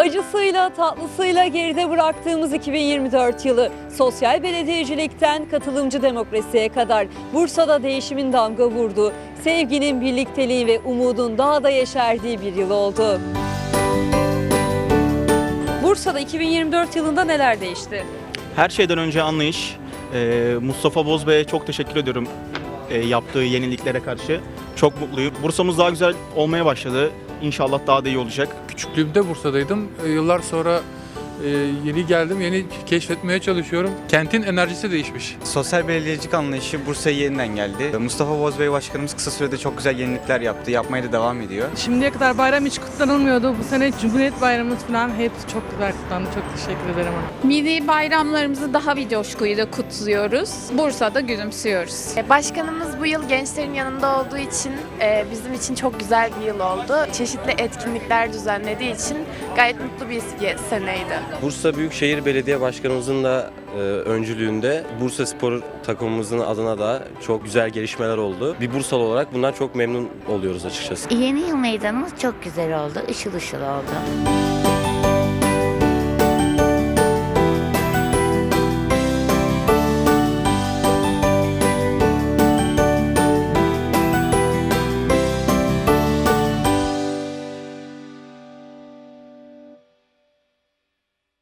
acısıyla tatlısıyla geride bıraktığımız 2024 yılı sosyal belediyecilikten katılımcı demokrasiye kadar Bursa'da değişimin damga vurduğu, sevginin, birlikteliğin ve umudun daha da yeşerdiği bir yıl oldu. Bursa'da 2024 yılında neler değişti? Her şeyden önce anlayış. Ee, Mustafa Bozbey'e çok teşekkür ediyorum ee, yaptığı yeniliklere karşı. Çok mutluyum. Bursa'mız daha güzel olmaya başladı. İnşallah daha da iyi olacak. Küçüklüğümde Bursa'daydım. E, Yıllar sonra e, yeni geldim, yeni keşfetmeye çalışıyorum. Kentin enerjisi değişmiş. Sosyal belediyecilik anlayışı Bursa'ya yeniden geldi. Mustafa Bozbey Başkanımız kısa sürede çok güzel yenilikler yaptı. Yapmaya da devam ediyor. Şimdiye kadar bayram hiç kutlanılmıyordu. Bu sene Cumhuriyet Bayramımız falan hepsi çok güzel kutlandı. Çok teşekkür ederim. Milli bayramlarımızı daha bir coşkuyla kutluyoruz. Bursa'da gülümsüyoruz. E, Başkanımız bu yıl gençlerin yanında olduğu için e, bizim için çok güzel bir yıl oldu. Çeşitli etkinlikler düzenlediği için gayet mutlu bir seneydi. Bursa Büyükşehir Belediye Başkanımızın da e, öncülüğünde Bursa Spor takımımızın adına da çok güzel gelişmeler oldu. Bir Bursalı olarak bundan çok memnun oluyoruz açıkçası. Yeni yıl meydanımız çok güzel oldu, ışıl ışıl oldu.